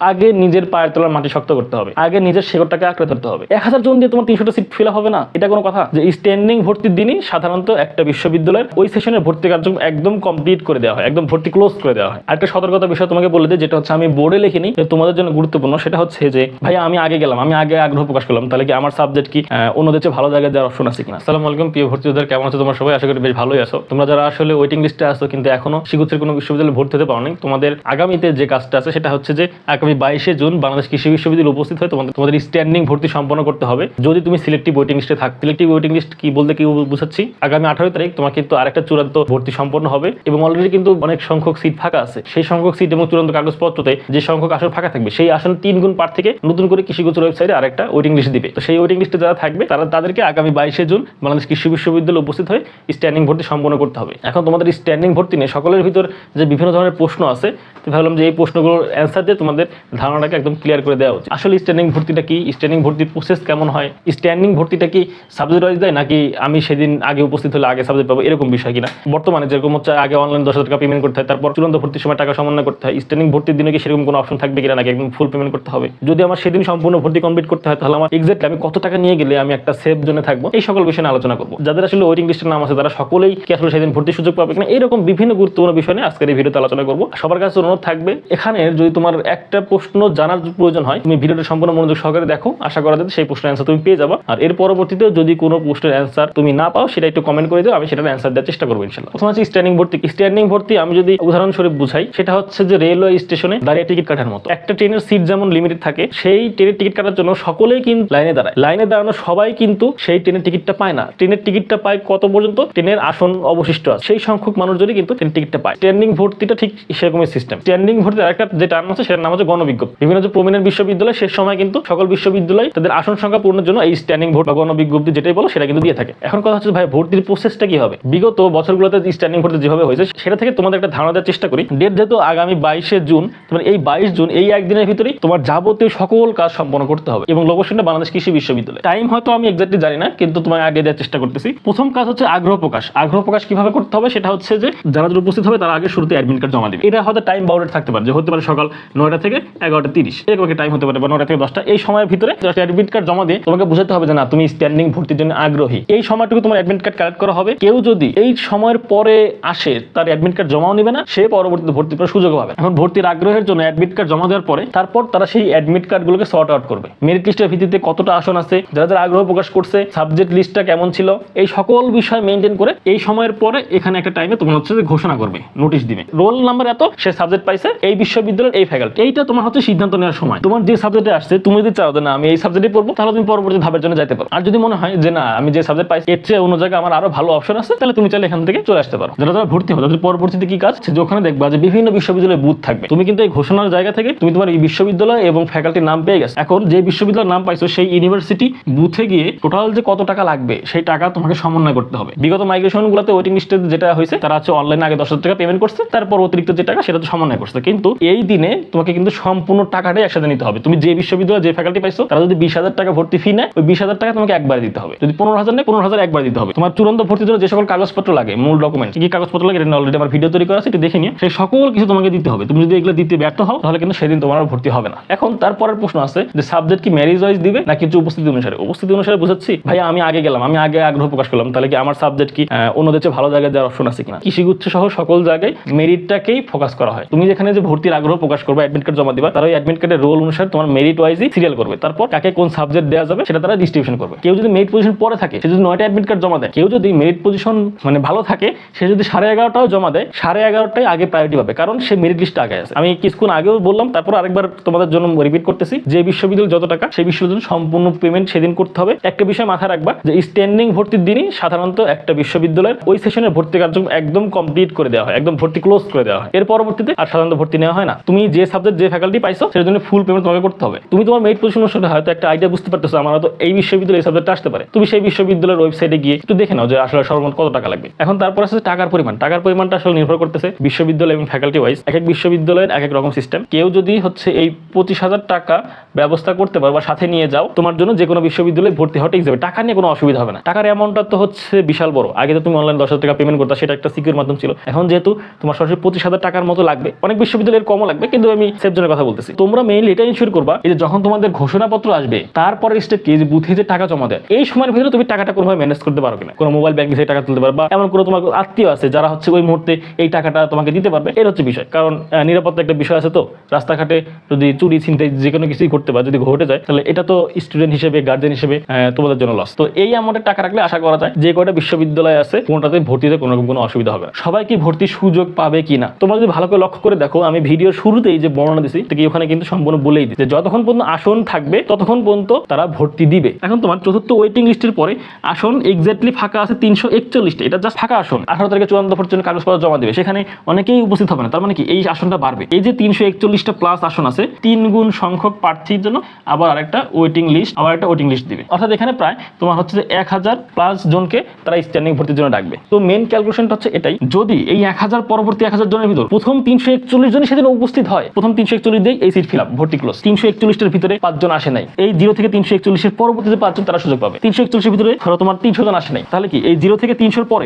আগে নিজের পায়ের তলার মাটি শক্ত করতে হবে। আগে নিজের শেকড়টাকে আঁকড়ে ধরতে হবে। এক হাজার জন দিয়ে তোমার তিনশোটা সিট ফিল হবে না? এটা কোনো কথা? যে স্ট্যান্ডিং ভর্তির দিনই সাধারণত একটা বিশ্ববিদ্যালয়ের ওই সেশনের ভর্তি কার্যক্রম একদম কমপ্লিট করে দেওয়া হয়, একদম ভর্তি ক্লোজ করে দেওয়া হয়। আরেকটা সতর্কতা বিষয় তোমাকে বলে দিই, যেটা হচ্ছে আমি বোর্ডে লিখিনি তোমাদের জন্য গুরুত্বপূর্ণ, সেটা হচ্ছে যে ভাই আমি আগে গেলাম, আমি আগে আগ্রহ প্রকাশ করলাম, তাহলে কি আমার সাবজেক্ট কি অন্যদের চেয়ে ভালো জায়গায় যাওয়ার অপশন আছে কিনা? সালাম আলাইকুম, প্রিয় ভর্তিদের কেমন আছো তোমার সবাই? আশা করি বেশ ভালোই আছো। তোমরা যারা আসলে ওয়েটিং লিস্টে আসো কিন্তু এখনও শিগুচ্ছের কোনো বিশ্ববিদ্যালয়ে ভর্তি হতে পারো তোমাদের আগামীতে যে কাজটা আছে, সেটা হচ্ছে যে আগামী বাইশে জুন বাংলাদেশ কৃষি বিশ্ববিদ্যালয়ে উপস্থিত হয়ে তোমাদের তোমাদের স্ট্যান্ডিং ভর্তি সম্পন্ন করতে হবে। যদি তুমি সিলেক্টিভ ওয়েটিং লিস্টে থাক সিলেক্টিভ ওয়েটিং লিস্ট কি বলতে কি বুঝাচ্ছি? আগামী আঠারো তারিখ তোমার কিন্তু আরেকটা চূড়ান্ত ভর্তি সম্পন্ন হবে এবং অলরেডি কিন্তু অনেক সংখ্যক সিট ফাঁকা আছে। সেই সংখ্যক সিট এবং চূড়ান্ত কাগজপত্রতে যে সংখ্যক আসন ফাঁকা থাকবে, সেই আসন তিন গুণ পার থেকে নতুন করে কৃষিগোচর ওয়েবসাইটে আরেকটা ওয়েটিং লিস্ট দিবে। তো সেই ওয়েটিং লিস্টে যারা থাকবে, তারা তাদেরকে আগামী বাইশে জুন বাংলাদেশ কৃষি বিশ্ববিদ্যালয়ে উপস্থিত হয়ে স্ট্যান্ডিং ভর্তি সম্পন্ন করতে হবে। এখন তোমাদের স্ট্যান্ডিং ভর্তি নিয়ে সকলের ভিতর যে বিভিন্ন ধরনের প্রশ্ন আছে ভাবলাম যে এই প্রশ্নগুলোর অ্যান্সার দিয়ে তোমাদের ধারণাটাকে একদম ক্লিয়ার করে দেওয়া উচিত। আসলে স্ট্যান্ডিং ভর্তিটা কি? স্ট্যান্ডিং ভর্তির প্রসেস কেমন হয়? স্ট্যান্ডিং ভর্তিটা কি সাবজেক্ট ওয়াইজ দেয়, নাকি আমি সেদিন আগে উপস্থিত হলে আগে সাবজেক্ট পাবো? এরকম বিষয় কিনা? বর্তমানে যেরকম হচ্ছে আগে অনলাইন দশ হাজার টাকা পেমেন্ট করতে হয়, তারপর চূড়ান্ত ভর্তির সময় টাকা সমন্বয় করতে হয় স্ট্যান্ডিং ভর্তির দিনে কি সেরকম কোনো অপশন থাকবে কিনা, নাকি একদম ফুল পেমেন্ট করতে হবে? যদি আমার সেদিন সম্পূর্ণ ভর্তি কমপ্লিট করতে হয়, তাহলে আমার এক্সাক্টলি আমি কত টাকা নিয়ে গেলে আমি একটা সেফ জোনে থাকব? এই সকল বিষয় আলোচনা করব। যাদের আসলে ওয়েটিং লিস্টের নাম আছে, তারা সকলেই কি আসলে সেদিন ভর্তির সুযোগ পাবে কিনা, এরকম বিভিন্ন গুরুত্বপূর্ণ বিষয় নিয়ে আজকের এই ভিডিওতে আলোচনা করব। সবার কাছে অনুরোধ থাকবে, এখানে যদি তোমার একটা প্রশ্ন জানার প্রয়োজন হয়, তুমি ভিডিওটা সম্পূর্ণ মনোযোগ সহকারে দেখো। আশা করা যায় সেই প্রশ্নের অ্যান্সার তুমি পেয়ে যাবা। আর এর পরবর্তীতে যদি কোনো প্রশ্নের অ্যান্সার তুমি না পাও, সেটা একটু কমেন্ট করে দিও, আমি সেটার অ্যান্সার দেওয়ার চেষ্টা করব ইনশাল্লাহ। প্রথম হচ্ছে স্ট্যান্ডিং ভর্তি। স্ট্যান্ডিং ভর্তি আমি যদি উদাহরণস্বরূপ বুঝাই, সেটা হচ্ছে যে রেলওয়ে স্টেশনে দাঁড়িয়ে টিকিট কাটার মতো। একটা ট্রেনের সিট যেমন লিমিটেড থাকে, সেই ট্রেনের টিকিট কাটার জন্য সকলেই কিন্তু লাইনে দাঁড়ায়। লাইনে দাঁড়ানো সবাই কিন্তু সেই ট্রেনের টিকিটটা পায় না। ট্রেনের টিকিটটা পায় কত পর্যন্ত? ট্রেনের আসন অবশিষ্ট আছে। সেই সংখ্যক মানুষজনই কিন্তু ট্রেন টিকিটটা পায়। স্ট্যান্ডিং ভর্তিটা ঠিক সেরকমই সিস্টেম স্ট্যান্ডিং ভর্তি আরেকটা যে টার্ম আছে, সেটার নাম হচ্ছে গণবিজ্ঞপ্তি বিভিন্ন যে প্রমিনেন্ট বিশ্ববিদ্যালয় শেষ সময় কিন্তু সকল বিশ্ববিদ্যালয় তাদের আসন সংখ্যা পূরণের জন্য এই স্ট্যান্ডিং ভোট বা গণবিজ্ঞপ্তি যেটাই বলো, সেটা কিন্তু দিয়ে থাকে। এখন কথা হচ্ছে ভাই, ভর্তির প্রসেসটা কি হবে? বিগত বছরগুলোতে স্ট্যান্ডিং ভর্তি যেভাবে হয়েছে, সেটা থেকে তোমাদের একটা ধারণা দেওয়ার চেষ্টা করি। ডেট যেহেতু আগামী বাইশে জুন তোমার এই বাইশ জুন, এই একদিনের তোমার যাবতীয় সকল কাজ সম্পন্ন করতে হবে। এবং লোকেশনটা বাংলাদেশ কৃষি বিশ্ববিদ্যালয়। টাইম হয়তো আমি এক্সাক্টলি জানি না, কিন্তু তোমার আগে দেওয়ার চেষ্টা করতেছি। প্রথম কাজ হচ্ছে আগ্রহ প্রকাশ। আগ্রহ প্রকাশ কীভাবে করতে হবে, সেটা হচ্ছে যে, যারা উপস্থিত হবে, তারা আগে শুরুতে অ্যাডমিট কার্ড জমা দেবে। এটা হয়তো টাইম বাউন্ডেড থাকতে পারে। যে হতে পারে সকাল নয়টা থেকে এগারোটা তিরিশ। এরকম একটা টাইম হতে পারে, বা নয়টা থেকে দশটা। এই সময়ের ভিতরে অ্যাডমিট কার্ড জমা দিয়ে তোমাকে বুঝাতে হবে যে না, তুমি স্ট্যান্ডিং ভর্তির জন্য আগ্রহী। এই সময়টুকু তোমার অ্যাডমিট কার্ড কালেক্ট করা হবে। কেউ যদি এই সময়ের পরে আসে, তার অ্যাডমিট কার্ড জমাও নেবে না, সে পরবর্তীতে ভর্তি করার সুযোগ পাবে এখন ভর্তির আগ্রহের জন্য অ্যাডমিট কার্ড জমা দেওয়ার পরে, তারপর তারা সেই অ্যাডমিট কার্ডগুলোকে সর্ট আউট করবে। মেরিট লিস্টের ভিত্তিতে কতটা আসন আছে, যারা যারা আগ্রহ প্রকাশ করছে সাবজেক্ট লিস্টটা কেমন ছিল, এই সকল বিষয় মেনটেন করে এই সময়ের পরে এখানে একটা টাইমে তোমার হচ্ছে ঘোষণা করবে নোটিশ দিবে। রোল নাম্বার এত, সে সাবজেক্ট পাইছে, এই বিশ্ববিদ্যালয়ের এই ফ্যাকাল্টি এইটা হচ্ছে সিদ্ধান্ত নেওয়ার সময়। তোমার যে সাবজেক্টে আসছে, তুমি যদি চাও না, আমি এই সাবজেক্টে পড়ব, তাহলে তুমি পরবর্তী ধাপের জন্য যেতে পারো। আর যদি মনে হয় যে না, আমি যে সাবজেক্ট পাইছি, এর চেয়ে অন্য জায়গায় আমার আরও ভালো অপশন আছে, তাহলে তুমি চাইলে এখান থেকে চলে আসতে পারো। যারা যারা ভর্তি হবে পরবর্তীতে কি কাজ? যে দেখবা যে বিভিন্ন বিশ্ববিদ্যালয়ে বুথ থাকবে। তুমি কিন্তু এই ঘোষণার জায়গা থেকে তুমি তোমার এই বিশ্ববিদ্যালয় এবং ফ্যাকাল্টির নাম পেয়ে গেছো। এখন যে বিশ্ববিদ্যালয়ের নাম পাইছো, সেই ইউনিভার্সিটি বুথে গিয়ে টোটাল যে কত টাকা লাগবে, সেই টাকা তোমাকে সমন্বয় করতে হবে। বিগত মাইগ্রেশন গুলোতে ওয়েটিং লিস্টে যেটা হয়েছে, তারা হচ্ছে অনলাইনে আগে দশ হাজার টাকা পেমেন্ট করছে তারপর অতিরিক্ত যে টাকা, সেটা তো সমন্বয় করছে। কিন্তু এই দিনে তোমাকে কিন্তু সম্পূর্ণ টাকাটাই একসাথে নিতে হবে। তুমি যে বিশ্ববিদ্যালয়ে যে ফ্যাকাল্টি পাইছো, তারা যদি বিশ হাজার টাকা ভর্তি ফি নেয়, ওই বিশ হাজার টাকা তোমাকে একবার দিতে হবে। যদি পনেরো হাজার নেয়, পনেরো হাজার একবার দিতে হবে। তোমার চূড়ান্ত ভর্তির জন্য যে সকল কাগজপত্র লাগে, মূল ডকুমেন্ট কি কাগজপত্র লাগে, এটা অলরেডি আমার ভিডিও তৈরি করা আছে, একটু দেখে নিও। সেই সকল কিছু তোমাকে দিতে হবে। তুমি যদি এগুলো দিতে ব্যর্থ হও, তাহলে কিন্তু সেদিন তোমার ভর্তি হবে না। এখন তারপরের প্রশ্ন আছে যে সাবজেক্ট কি ম্যারিজ ওয়াইজ দিবে, নাকি হচ্ছে উপস্থিতি অনুসারে? উপস্থিতি অনুসারে বুঝাচ্ছি ভাই আমি আগে গেলাম, আমি আগে আগ্রহ প্রকাশ করলাম, তাহলে কি আমার সাবজেক্ট কি অন্যদের চেয়ে ভালো জায়গায় যাওয়ার অপশন আছে কিনা? কৃষিগুচ্ছ সহ সকল জায়গায় মেরিটটাকেই ফোকাস করা হয়। তুমি যেখানে যে ভর্তির আগ্রহ প্রকাশ করবে অ্যাডমিট কার্ড জমা দিবা, তারা ওই অ্যাডমিট কার্ডের রোল অনুসারে তোমার মেরিট ওয়াইজই সিরিয়াল করবে। তারপর কাকে কোন সাবজেক্ট দেওয়া যাবে সেটা তারা ডিস্ট্রিবিউশন করবে। কেউ যদি মেরিট পজিশন পরে থাকে, সে যদি নয়টা অ্যাডমিট কার্ড জমা দেয়, কেউ যদি মেরিট পজিশন মানে ভালো থাকে, সে যদি সাড়ে এগারোটাও জমা দেয়, সাড়ে এগারোটাই আগে প্রায়োরিটি পাবে, কারণ সে মেরিট লিস্ট আগে আছে। আমি কিছুক্ষণ আগেও বললাম, তারপর আরেকবার তোমাদের জন্য রিপিট করতেছি, যে বিশ্ববিদ্যালয় যত টাকা, সেই বিশ্ববিদ্যালয় সম্পূর্ণ পেমেন্ট সেদিন করতে হবে। একটা বিষয় মাথায় রাখবা, যে স্ট্যান্ডিং ভর্তির দিনই সাধারণত একটা বিশ্ববিদ্যালয়ের ওই সেশনের ভর্তি কার্যক্রম একদম কমপ্লিট করে দেওয়া হয়, একদম ভর্তি ক্লোজ করে দেওয়া হয়। এর পরবর্তীতে আর সাধারণত ভর্তি নেওয়া হয় না। তুমি যে সাবজেক্ট যে ফ্যাকাল্টি পাইছো সেটার জন্য ফুল পেমেন্ট তোমাকে করতে হবে। তুমি তোমার মেরিট পজিশন অনুসারে হয়তো একটা আইডিয়া বুঝতে পারতেছো আমার হয়তো এই বিশ্ববিদ্যালয়ে এই সাবজেক্ট আসতে পারে। তুমি সেই বিশ্ববিদ্যালয়ের ওয়েবসাইটে গিয়ে একটু দেখে নাও যে আসলে সর্বমোট কত টাকা লাগবে। এখন তারপর আছে টাকার পরিমাণ। টাকার পরিমাণটা আসলে নির্ভর করতেছে বিশ্ববিদ্যালয় এবং ফ্যাকাল্টি ওয়াইজ এক এক বিশ্ববিদ্যালয়ের এক এক রকম সিস্টেম কেউ যদি হচ্ছে এই পঁচিশ হাজার টাকা ব্যবস্থা করতে পারো বা সাথে নিয়ে যাও, তোমার জন্য যে কোনো বিশ্ববিদ্যালয়ে ভর্তি হওয়াটা যাবে টাকা নিয়ে কোনো অসুবিধা হবে না। টাকার অ্যামাউন্টটা তো হচ্ছে বিশাল বড়। আগে তো তুমি অনলাইন দশ টাকা পেমেন্ট করতে, সেটা একটা সিকিউর মাধ্যম ছিল। এখন যেহেতু তোমার সরাসরি পঁচিশ হাজার টাকার মতো লাগবে, অনেক বিশ্ববিদ্যালয়ের কমও লাগবে, কিন্তু আমি সেফ জন্য সেশনের কথা বলতেছি। তোমরা মেইনলি এটা ইনশিওর করবা এই যে যখন তোমাদের ঘোষণাপত্র আসবে, তারপরে স্টেপ কি যে বুথে যে টাকা জমা দেয়, এই সময়ের ভিতরে তুমি টাকাটা কোনোভাবে ম্যানেজ করতে পারো কিনা কোনো মোবাইল ব্যাংকে থেকে টাকা তুলতে পারবে বা এমন কোনো তোমার আত্মীয় আছে যারা হচ্ছে ওই মুহূর্তে এই টাকাটা তোমাকে দিতে পারবে। এর হচ্ছে বিষয়। কারণ নিরাপত্তা একটা বিষয় আছে তো, রাস্তাঘাটে যদি চুরি, ছিনতাই যে কোনো কিছুই করতে পারে, যদি ঘটে যায়, তাহলে এটা তো স্টুডেন্ট হিসেবে গার্জেন হিসেবে তোমাদের জন্য লস তো এই অ্যামাউন্টের টাকা রাখলে আশা করা যায় যে কয়টা বিশ্ববিদ্যালয় আছে, কোনটাতে ভর্তিতে কোনো রকম কোনো অসুবিধা হবে সবাই কি ভর্তির সুযোগ পাবে কিনা? তোমরা যদি ভালো করে লক্ষ্য করে দেখো, আমি ভিডিওর শুরুতেই যে বর্ণনা দিছি থেকে ওখানে কিন্তু সম্পূর্ণ বলেই যে যতক্ষণ পর্যন্ত আসন থাকবে, ততক্ষণ পর্যন্ত তারা ভর্তি দিবে। এখন তোমার চতুর্থ ওয়েটিং লিস্টের পরে আসন এক্স্যাক্টলি ফাঁকা আছে তিনশো একচল্লিশটা, এটা জাস্ট ফাঁকা আসন। আঠারো তারিখে চূড়ান্ত জন্য কাগজপত্র জমা দেবে। সেখানে অনেকেই উপস্থিত হবে না, তার মানে কি এই আসনটা বাড়বে। এই যে তিনশো একচল্লিশটা প্লাস আসন আছে তিন গুণ সংখ্যক প্রার্থীর জন্য আবার আরেকটা ওয়েটিং লিস্ট আবার একটা ওয়েটিং লিস্ট দিবে। অর্থাৎ এখানে প্রায় তোমার হচ্ছে যে এক হাজার প্লাস জনকে তারা স্ট্যান্ডিং ভর্তির জন্য ডাকবে। তো মেন ক্যালকুলেশনটা হচ্ছে এটাই, যদি এই এক হাজার পরবর্তী এক হাজার জনের ভিতর প্রথম তিনশো একচল্লিশ জনই সেদিন উপস্থিত হয়, প্রথম তিনশো একচল্লিশ দিয়ে এই সিট ফিল আপ ভর্তি ক্লোজ তিনশো একচল্লিশটার ভিতরে পাঁচজন আসে নাই। এই জিরো থেকে তিনশো একচল্লিশের পরবর্তী যে পাঁচজন তারা সুযোগ পাবে। তিনশো একচল্লিশের ভিতরে ধরো তোমার তিনশো জন আসে নাই। তাহলে কি? এই জিরো থেকে তিনশোর পরে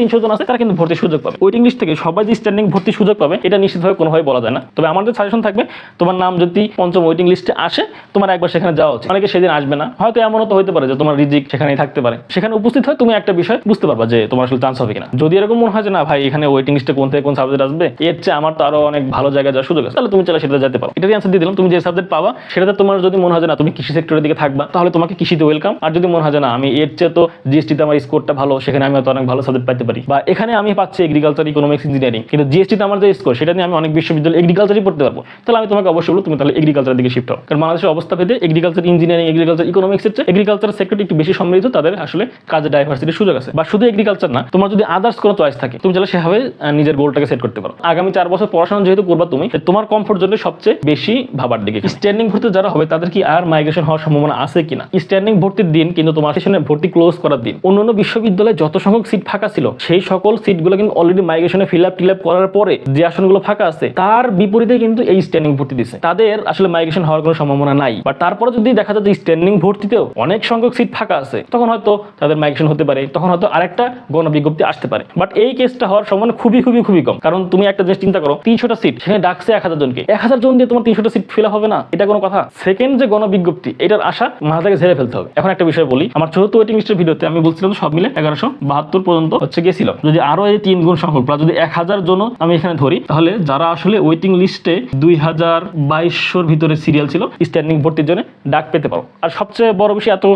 তিনশো জন তারা কিন্তু ভর্তির সুযোগ পাবে। ওয়েটিং লিস্ট থেকে সবাই যে স্ট্যান্ডিং ভর্তির সুযোগ পাবে, এটা নিশ্চিতভাবে কোনোভাবে বলা যায় না। তবে সাজেশন থাকবে, তোমার নাম যদি পঞ্চম ওয়েটিং লিস্টে আসে, তোমার একবার সেখানে যাওয়া উচিত। অনেকে সেদিন আসবে না। হয়তো এমনও তো হতে পারে যে তোমার রিজিক সেখানেই থাকতে পারে। সেখানে উপস্থিত হয়, তুমি একটা বিষয় বুঝতে পারবা যে তোমার আসলে চান্স হবে কিনা। যদি এরকম মনে হয় যে না ভাই, এখানে ওয়েটিং লিস্টে কোন থেকে কোন সাবজেক্ট আসবে, এর চেয়ে আমার তো আরও অনেক ভালো জায়গায় যাওয়ার সুযোগ আছে, তাহলে তুমি চাইলে সেটাতে যেতে পারো। এটারই অ্যান্সার দিয়ে দিলাম, তুমি যে সাবজেক্ট পাবা, সেটাতে তোমার যদি মনে হয় না, তুমি কৃষি সেক্টরের দিকে থাকবা, তাহলে তোমাকে কৃষিতে ওয়েলকাম আর যদি মনে হয় না, আমি এর চেয়ে তো জিএসটিতে আমার স্কোরটা ভালো, সেখানে আমি হয়তো অনেক ভালো সাবজেক্ট পাইতে পারি। বা এখানে আমি পাচ্ছি এগ্রিকালচার ইকোনমিক্স ইঞ্জিনিয়ারিং কিন্তু জিএসটিতে আমার যে স্কোর সেটা নিয়ে আমি অনেক বিশ্ববিদ্যালয় এগ্রিকালচারই পড়তে পারব। তাহলে আমি তোমাকে অবশ্যই তুমি তাহলে এগ্রিকালচারের দিকে শিফট হও। কারণ বাংলাদেশের অবস্থা ভেদে এগ্রিকালচার ইঞ্জিনিয়ারিং এগ্রিকালচার ইকোনমিক্স চেয়ে এগ্রিকালচার সেক্টরটি একটু বেশি সমৃদ্ধ, তাদের আসলে কাজে ডাইভার্সিটির সুযোগ আছে। বা শুধু এগ্রিকালচার না, তোমার যদি আদার্স কোনো চয়েস থাকে, তুমি চাইলে সেভাবে নিজের গোলটাকে সেট করতে পারো। আগামী চার বছর পড়াশোনা যেহেতু করবা তুমি, তোমার কমফোর্ট জন্য সবচেয়ে বেশি ভাবার দিকে স্ট্যান্ডিং ভর্তি যারা হবে, তাদের কি আর মাইগ্রেশন হওয়ার সম্ভাবনা আছে কিনা? স্ট্যান্ডিং ভর্তির দিন কিন্তু তোমার সেশনে ভর্তি ক্লোজ করার দিন। অন্যান্য বিশ্ববিদ্যালয়ে যত সংখ্যক সিট ফাঁকা ছিল, সেই সকল সিটগুলো কিন্তু অলরেডি মাইগ্রেশনে ফিল আপ টিল আপ করার পরে যে আসনগুলো ফাঁকা আছে, তার বিপরীতে কিন্তু এই স্ট্যান্ডিং ভর্তি দিছে। তাদের আসলে মাইগ্রেশন হওয়ার কোনো সম্ভাবনা নাই। বা তারপরে যদি দেখা যায় যে স্ট্যান্ডিং ভর্তিতেও অনেক সংখ্যক সিট ফাঁকা আছে, তখন হয়তো তাদের মাইগ্রেশন হতে পারে, তখন হয়তো আরেকটা গণবিজ্ঞপ্তি আসতে পারে। বাট এই কেসটা হওয়ার সম্ভাবনা খুবই খুবই খুবই কম। কারণ তুমি একটা জিনিস চিন্তা করো, তিনশোটা সিট সেখানে ডাকছে এক হাজার জনকে। এক হাজার জন দিয়ে তোমার তিনশোটা সিট ফিল হবে না? এটা কোনো কথা। সেকেন্ড যে গণবিজ্ঞপ্তি, এটার আশা মাথা থেকে ঝেড়ে ফেলতে হবে। এখন একটা বিষয় বলি। আমার চতুর্থ ওয়েটিং লিস্টের ভিডিওতে আমি বলছিলাম সব মিলে এগারোশো বাহাত্তর পর্যন্ত হচ্ছে গেছিল যদি আরও এই তিন গুণ সংখ্যক যদি এক হাজার জন আমি এখানে ধরি, তাহলে যারা আসলে ওয়েটিং লিস্টে দুই হাজার বাইশশোর ভিতরে সিরিয়াল ছিল স্ট্যান্ডিং ভর্তির জন্য ডাক পেতে পারো। আর সবচেয়ে বড় বিষয়, এত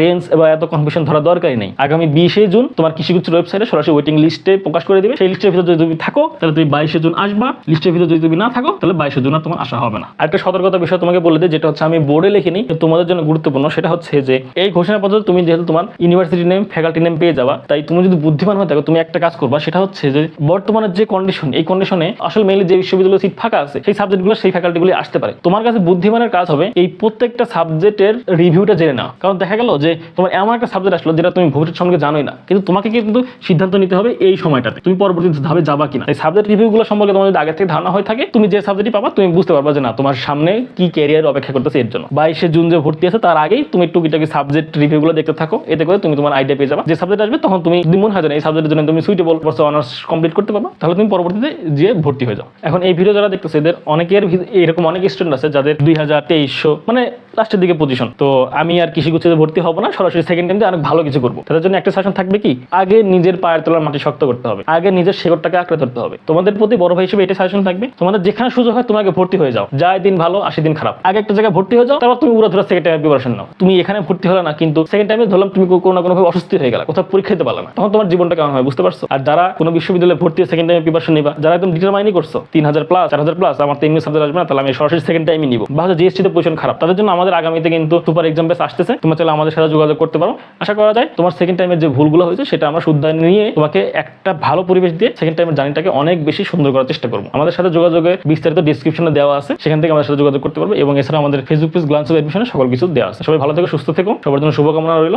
রেঞ্জ বা এত কনফিউশন ধরা দরকারই নেই। আগামী বিশে জুন তোমার কৃষিগুচ্ছের ওয়েবসাইটে সরাসরি ওয়েটিং লিস্টে প্রকাশ করে দিবে। সেই লিস্টের ভিতরে যদি তুমি থাকো, তাহলে তুমি বাইশে জুন আসবা। লিস্টের ভিতরে যদি তুমি না থাকো, তাহলে বাইশে জুন আর তোমার আসা হবে না। একটা সতর্কতা বিষয় তোমাকে বলে দিই, যেটা হচ্ছে আমি বোর্ডে লিখিনি তোমাদের জন্য গুরুত্বপূর্ণ, সেটা হচ্ছে যে এই ঘোষণাপত্র তুমি যেহেতু তোমার ইউনিভার্সিটি নেম ফ্যাকাল্টি নেম পেয়ে যাবা, তাই তুমি যদি বুদ্ধিমান হয়ে থাকো, তুমি একটা কাজ করবা, সেটা হচ্ছে যে বর্তমানে যে কন্ডিশন এই কন্ডিশনে আসলে মেইনলি যে বিশ্ববিদ্যালয় সিট ফাঁকা আছে, সেই সাবজেক্টগুলো সেই ফ্যাকাল্টিগুলি আসতে পারে। তোমার কাছে বুদ্ধিমানের কাজ হবে এই প্রত্যেকটা সাবজেক্টের রিভিউটা জেনে নাও কারণ দেখা গেল যে তোমার এমন একটা সাবজেক্ট আসলো, যেটা তুমি ভবিষ্যৎ সম্পর্কে জানোই না, কিন্তু তোমাকে কিন্তু সিদ্ধান্ত নিতে হবে এই সময়টাতে, তুমি পরবর্তী ধাপে যাবা কিনা। এই সাবজেক্ট রিভিউগুলো সম্পর্কে তোমার যদি আগে থেকে ধারণা হয়ে থাকে, তুমি যে সাবজেক্টই পাবা, তুমি বুঝতে পারবা যে না, তোমার সামনে কি ক্যারিয়ার অপেক্ষা করতেছে এর জন্য। বাইশে জুন যে ভর্তি আছে, তার আগেই তুমি টুকিটাকি সাবজেক্ট রিভিউগুলো দেখতে থাকো। এতে করে তুমি তোমার আইডিয়া পেয়ে যাবা। যে সাবজেক্ট আসবে, তখন তুমি যদি মনে হয় এই সাবজেক্টের জন্য তুমি সুইটেবল বর্ষ অনার্স কমপ্লিট করতে পারবা। তাহলে তুমি পরবর্তীতে যে ভর্তি হয়ে যাও। এখন এই ভিডিও যারা দেখতেছে, এদের অনেকের এরকম অনেক স্টুডেন্ট আছে যাদের দুই হাজার তেইশশো মানে লাস্টের দিকে পজিশন তো আমি আর কৃষি গুছিতে ভর্তি হব না, সরাসরি সেকেন্ড টাইম অনেক ভালো কিছু করব। তাদের জন্য একটা শাসন থাকবে কি? আগে নিজের পায়ের তলার মাটি শক্ত করতে হবে। আগে নিজের শেকড়টাকে আঁকড়ে ধরতে হবে। তোমাদের প্রতি বড় ভাই হিসেবে এটা শাসন থাকবে। তোমাদের যেখানে সুযোগ হয় তোমাকে ভর্তি হয়ে যাও। যায় দিন ভালো, আসে দিন খারাপ। আগে একটা জায়গায় ভর্তি হয়ে যাও, তারপর তুমি উড়া ধরা সেকেন্ড টাইম প্রিপারেশন নাও। তুমি এখানে ভর্তি হলে না, কিন্তু সেকেন্ড টাইমে ধরলাম তুমি কোনো না কোনো অসুস্থ হয়ে গেলা। কোথাও পরীক্ষা দিতে পারলে না। তখন তোমার জীবনটা কেমন হয় বুঝতে পারছ? আর যারা কোনো বিশ্ববিদ্যালয়ে ভর্তি সেকেন্ড টাইমে প্রিপারেশন নিবা, যারা একদম ডিটারমাইনই করছ, তিন হাজার প্লাস চার হাজার প্লাস আমার তিন সাবজেক্ট আসবে না, তাহলে আমি সরাসরি সেকেন্ড টাইমই নিবো। বা জিএসটিতে পজিশন খারাপ। তাদের জন্য আমাদের আগামীতে কিন্তু সুপার এক্সাম বেস আসতেছে। তোমার চলে আমাদের সাথে যোগাযোগ করতে পারো। আশা করা যায় তোমার সেকেন্ড টাইমের যে ভুলগুলো হয়েছে, সেটা আমরা শুদ্ধায় নিয়ে তোমাকে একটা ভালো পরিবেশ দিয়ে সেকেন্ড টাইমের জার্নিটাকে অনেক বেশি সুন্দর করার চেষ্টা করব। আমাদের সাথে যোগাযোগের বিস্তারিত ডিসক্রিপশনে দেওয়া আছে। সেখান থেকে আমাদের সাথে যোগাযোগ করতে পারবে এবং এছাড়া আমাদের ফেসবুক পেজ গ্লান্স অফ এডমিশনে সকল কিছু দেওয়া আছে। সবাই ভালো থেকে, সুস্থ থেকো। সবার জন্য শুভকামনা রইল।